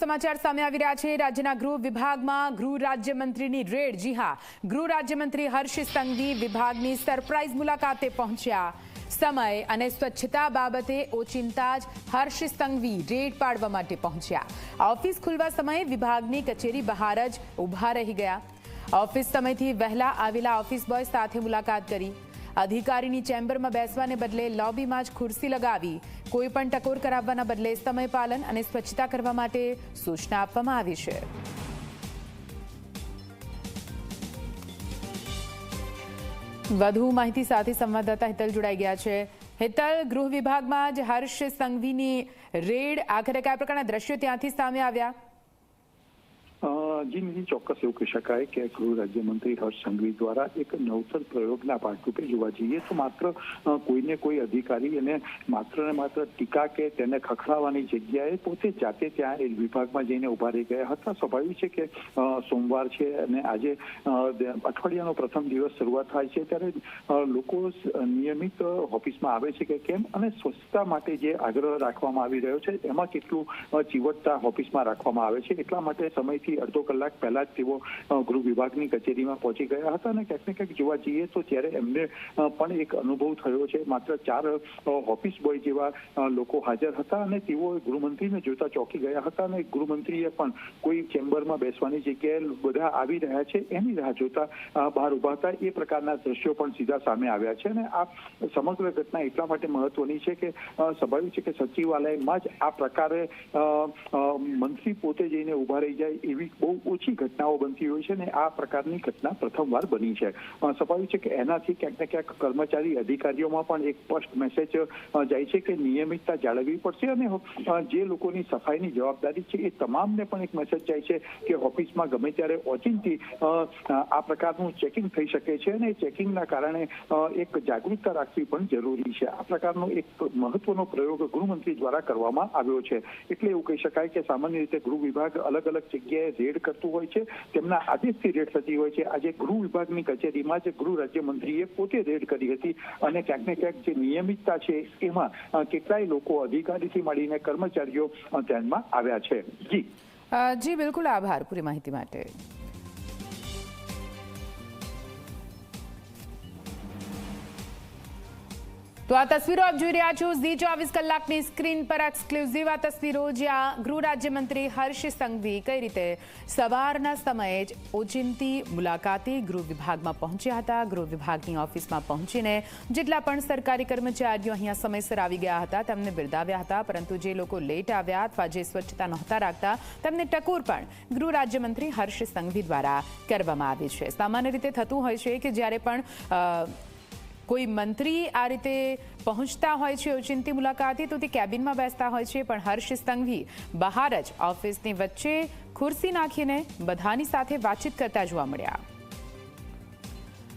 સમાચાર સામે આવી રહ્યા છે. રાજ્યના ગૃહ વિભાગમાં ગૃહ રાજ્યમંત્રીની રેડ. જી હા, ગૃહ રાજ્યમંત્રી હર્ષ સંઘવી વિભાગની સરપ્રાઇઝ મુલાકાતે પહોંચ્યા. સમય અને સ્વચ્છતા બાબતે ઓચિંતા જ હર્ષ સંઘવી રેડ પાડવા માટે પહોંચ્યા. ઓફિસ ખુલવા સમયે વિભાગની કચેરી બહાર જ ઊભા રહી ગયા. ઓફિસ સમયથી વહેલા આવેલા ઓફિસ બોય સાથે મુલાકાત કરી. અધિકારીની ચેમ્બરમાં બેસવાને બદલે લોબીમાં જ ખુરશી લગાવી કોઈ પણ ટકોર કરાવવાના બદલે સમય પાલન અને સ્વચ્છતા કરવા માટે સૂચના આપવામાં આવી છે. વધુ માહિતી સાથે સંવાદદાતા હિતલ જોડાઈ ગયા છે. હેતલ, ગૃહ વિભાગમાં જ હર્ષ સંઘવીની રેડ આખરે કયા પ્રકારના દ્રશ્યો ત્યાંથી સામે આવ્યા? અ, જી નિધિ ચોક્કસ એવું કહી શકાય કે ગૃહ રાજ્યમંત્રી હર્ષ સંઘવી દ્વારા એક નવતર પ્રયોગના ભાગરૂપે જોવા જઈએ તો માત્ર કોઈને કોઈ અધિકારી અને માત્ર ને માત્ર ટીકા કે તેને ખખડાવવાની જગ્યાએ પોતે જાતે ત્યાં એ વિભાગમાં જઈને ઊભા રહી ગયા હતા. સ્વાભાવિક છે કે સોમવાર છે અને આજે અઠવાડિયાનો પ્રથમ દિવસ શરૂઆત થાય છે ત્યારે લોકો નિયમિત ઓફિસમાં આવે છે કે કેમ અને સ્વચ્છતા માટે જે આગ્રહ રાખવામાં આવી રહ્યો છે એમાં કેટલું ચીવટતા ઓફિસમાં રાખવામાં આવે છે એટલા માટે સમયથી અડધો કલાક પહેલા જ તેઓ ગૃહ વિભાગની કચેરીમાં પહોંચી ગયા હતા અને ક્યાંક ને ક્યાંક જોવા જઈએ તો ત્યારે એમને પણ એક અનુભવ થયો છે. માત્ર ચાર ઓફિસ બોય જેવા લોકો હાજર હતા અને તેઓ ગૃહમંત્રીને જોતા ચોંકી ગયા હતા અને ગૃહમંત્રીએ પણ કોઈ ચેમ્બરમાં બેસવાની જગ્યાએ બધા આવી રહ્યા છે. એની રાહ જોતા બહાર ઊભા હતા. એ પ્રકારના દ્રશ્યો પણ સીધા સામે આવ્યા છે અને આ સમગ્ર ઘટના એટલા માટે મહત્વની છે કે સ્વાભાવિક છે કે સચિવાલયમાં જ આ પ્રકારે મંત્રી પોતે જઈને ઊભા રહી જાય એવી બહુ ઓછી ઘટનાઓ બનતી હોય છે ને આ પ્રકારની ઘટના પ્રથમવાર બની છે. સ્વાભાવિક છે કે એનાથી ક્યાંક ને ક્યાંક કર્મચારી અધિકારીઓમાં પણ એક સ્પષ્ટ મેસેજ જાય છે કે નિયમિતતા જાળવવી પડશે અને જે લોકોની સફાઈની જવાબદારી છે એ તમામને પણ એક મેસેજ જાય છે કે ઓફિસમાં ગમે ત્યારે ઓચિંતી આ પ્રકારનું ચેકિંગ થઈ શકે છે અને ચેકિંગના કારણે એક જાગૃતતા રાખવી પણ જરૂરી છે. આ પ્રકારનો એક મહત્વનો પ્રયોગ ગૃહમંત્રી દ્વારા કરવામાં આવ્યો છે. એટલે એવું કહી શકાય કે સામાન્ય રીતે ગૃહ વિભાગ અલગ અલગ જગ્યાએ રેડ કરતું હોય છે. તેમના આદેશથી રેડ થતી હોય છે. આજે ગૃહ વિભાગની કચેરીમાં જે ગૃહ રાજ્યમંત્રીએ પોતે રેડ કરી હતી અને ક્યાંક ને ક્યાંક જે નિયમિતતા છે એમાં કેટલાય લોકો અધિકારીથી મળીને કર્મચારીઓ ધ્યાનમાં આવ્યા છે. જી. જી, બિલકુલ આભાર પૂરી માહિતી માટે. તો આ તસવીરો આપ જોઈ રહ્યા છો ઝી ચોવીસ કલાકની સ્ક્રીન પર એક્સક્લુઝિવ આ તસવીરો જ્યાં ગૃહ રાજ્યમંત્રી હર્ષ સંઘવી કઈ રીતે સવારના સમયે જ ઓચિંતી મુલાકાતે ગૃહ વિભાગમાં પહોંચ્યા હતા, ગૃહ વિભાગની ઓફિસમાં પહોંચીને જેટલા પણ સરકારી કર્મચારીઓ અહીંયા સમયસર આવી ગયા હતા, તેમને બિરદાવ્યા હતા, પરંતુ જે લોકો લેટ આવ્યા અથવા જે સ્વચ્છતા નહોતા રાખતા, તેમને ટકોર પણ ગૃહ રાજ્યમંત્રી હર્ષ સંઘવી દ્વારા કરવામાં આવી છે. સામાન્ય રીતે થતું હોય છે કે જ્યારે પણ કોઈ મંત્રી આ રીતે પહોંચતા હોય છે ઓચિંતી મુલાકાતે, તો તે કેબિનમાં બેસતા હોય છે. પણ હર્ષ સંઘવી બહાર જ ઓફિસની વચ્ચે ખુરશી નાખીને બધાની સાથે વાતચીત કરતા જોવા મળ્યા.